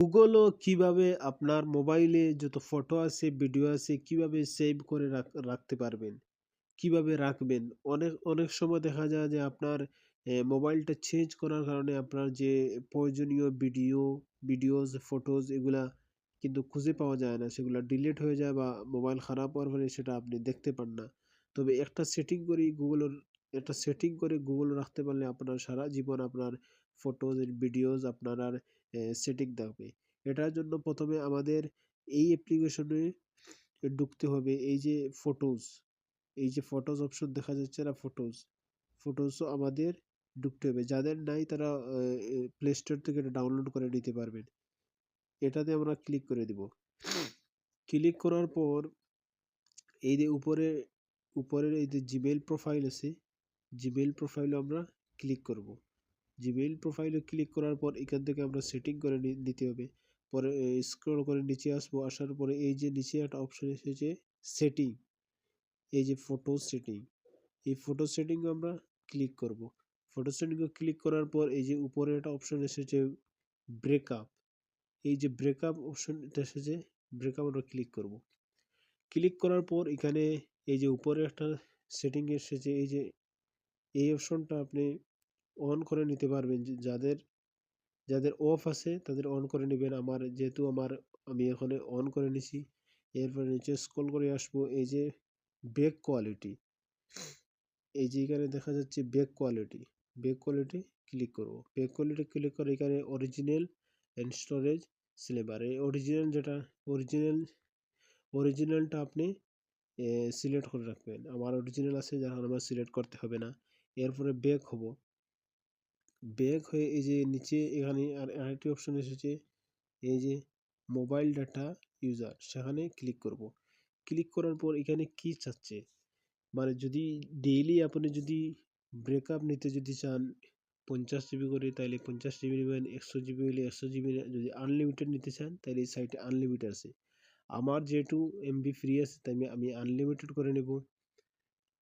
গুগলও কীভাবে আপনার মোবাইলে যত ফটো আছে, ভিডিও আছে কীভাবে সেভ করে রাখ রাখতে পারবেন, কীভাবে রাখবেন। অনেক অনেক সময় দেখা যায় যে আপনার মোবাইলটা চেঞ্জ করার কারণে আপনার যে প্রয়োজনীয় ভিডিও, ভিডিওস, ফটোস এগুলা কিন্তু খুঁজে পাওয়া যায় না। সেগুলো ডিলিট হয়ে যায় বা মোবাইল খারাপ হওয়ার ফলে সেটা আপনি দেখতে পান না। তবে একটা সেটিং করেই গুগলের একটা সেটিং করে গুগল রাখতে পারলে আপনার সারা জীবন আপনার ফটোস, ভিডিওস আপনার আর সেটিং থাকবে। এটার জন্য প্রথমে আমাদের এই অ্যাপ্লিকেশনে ঢুকতে হবে। এই যে ফটোস, এই যে ফটোজ অপশন দেখা যাচ্ছে না ফটোস, ফটোসও আমাদের ঢুকতে হবে। যাদের নাই তারা প্লে স্টোর থেকে এটা ডাউনলোড করে নিতে পারবেন। এটাতে আমরা ক্লিক করে দিব। ক্লিক করার পর এই যে উপরে উপরের এই যে জিমেইল প্রোফাইল আছে, জিমেইল প্রোফাইলে আমরা ক্লিক করব। জিমেইল প্রোফাইলে ক্লিক করার পর এখান থেকে আমরা সেটিং করে নিতে হবে। পরে স্ক্রল করে নিচে আসব, আসার পরে এই যে নিচে একটা অপশন এসেছে সেটিং, এই যে ফটো সেটিং, এই ফটো সেটিং আমরা ক্লিক করব। ফটো সেটিং ক্লিক করার পর এই যে উপরে একটা অপশন এসেছে ব্রেকআপ, এই যে ব্রেকআপ অপশনটা এসেছে, ব্রেকআপ আমরা ক্লিক করব। ক্লিক করার পর এখানে এই যে উপরে একটা সেটিং এসেছে এই যে এই অপশনটা আপনি অন করে নিতে পারবেন যাদের যাদের অফ আছে তাদের অন করে নেবেন আমার যেহেতু আমার আমি এখানে অন করে নিছি। এরপরে নিচে স্ক্রল করে আসব এই যে ব্যাক কোয়ালিটি, এই যে এখানে দেখা যাচ্ছে back quality, back quality click করব। ব্যাক কোয়ালিটি ক্লিক করে এখানে অরিজিনাল এন্ড স্টোরেজ সিলেবার এই অরিজিনাল যেটা অরিজিনাল অরিজিনালটা আপনি সিলেক্ট করে রাখবেন। আমার অরিজিনাল আছে যার আমার সিলেক্ট করতে হবে না। এরপরে ব্যাক হব। ব্যাক হয়ে এই যে নিচে এখানে আর আরেকটি অপশন এসেছে, এই যে মোবাইল ডাটা ইউজার সেখানে ক্লিক করব। ক্লিক করার পর এখানে কি চাচ্ছে? মানে যদি ডেইলি আপনি যদি ব্রেকআপ নিতে যদি চান ৫০ জিবি করে তাহলে পঞ্চাশ জিবি নেবেন, একশো জিবি হলে একশো জিবি যদি আনলিমিটেড নিতে চান তাহলে এই সাইটে আনলিমিটেড আছে। আমার যেহেতু এমবি ফ্রি আছে, তাই আমি আনলিমিটেড করে নেব।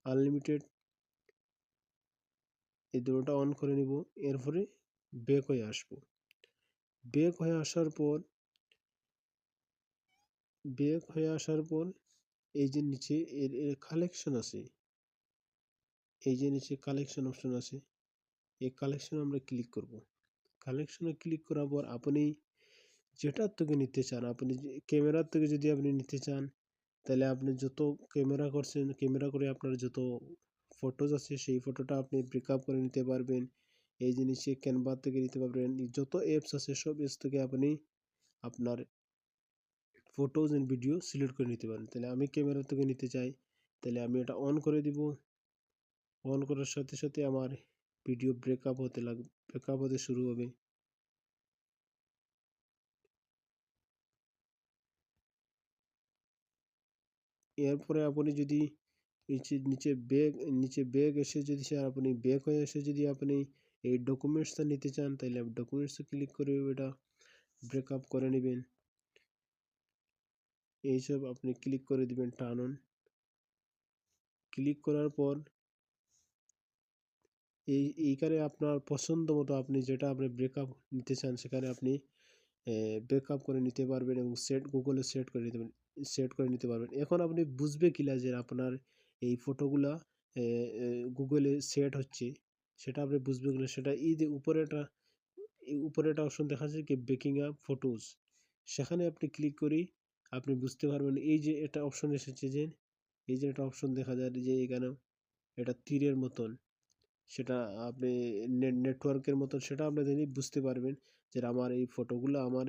আনলিমিটেড এই দুটোটা অন করে নিব। এরপরে ব্যাক হয়ে আসব। ব্যাক হয়ে আসার পর ব্যাক হয়ে আসার পর এই যে নিচে এর কালেকশন আছে। এই যে নিচে কালেকশন অপশন আছে। এই কালেকশনে আমরা ক্লিক করব। কালেকশনে ক্লিক করার পর আপনি যেটার থেকে নিতে চান, আপনি ক্যামেরার থেকে যদি আপনি নিতে চান তাহলে আপনি যত ক্যামেরা করছেন, ক্যামেরা করে আপনার যত ফটোস আছে সেই ফটোটা আপনি ব্রেকআপ করে নিতে পারবেন। এই নিচে ক্যানভা থেকে নিতে পারবেন। যত অ্যাপস আছে সব অ্যাপস থেকে আপনি আপনার ফটোজ অ্যান্ড ভিডিও সিলেক্ট করে নিতে পারেন। তাহলে আমি ক্যামেরা থেকে নিতে চাই, তাহলে আমি এটা অন করে দিব। অন করার সাথে, সাথে আমার ভিডিও ব্রেকআপ হতে লাগ ব্রেকআপ হতে শুরু হবে। এরপরে আপনি যদি নিচে ব্যাক নিচে ব্যাক এসে যদি চান আপনি ব্যাক হয়ে এসে যদি আপনি এই ডকুমেন্টসটা নিতে চান, তাইলে ডকুমেন্টসে ক্লিক করে এটা ব্রেকআপ করে নিবেন। এইসব আপনি ক্লিক করে দিবেন টার্ন অন। ক্লিক করার পর এই, এইখানে আপনার পছন্দ মতো আপনি যেটা আপনি ব্রেকআপ নিতে চান, সেখানে আপনি ব্রেকআপ করে নিতে পারবেন এবং সেট গুগলে সেট করে নিতে পারবেন সেট করে নিতে পারবেন। এখন আপনি বুঝবে কিলা যে আপনার এই ফটোগুলা গুগলে সেট হচ্ছে, সেটা আপনি বুঝবে কিনা সেটা এই যে উপরে একটা উপরে একটা অপশন দেখা যাচ্ছে কি ব্রেকিং আপ ফটোস সেখানে আপনি ক্লিক করি আপনি বুঝতে পারবেন এই যে একটা অপশন এসেছে যে, এই যে একটা অপশন দেখা যায় যে এখানে এটা তীরের মতন, সেটা আপনি নেট নেটওয়ার্কের মতন, সেটা আপনি বুঝতে পারবেন যে আমার এই ফটোগুলো আমার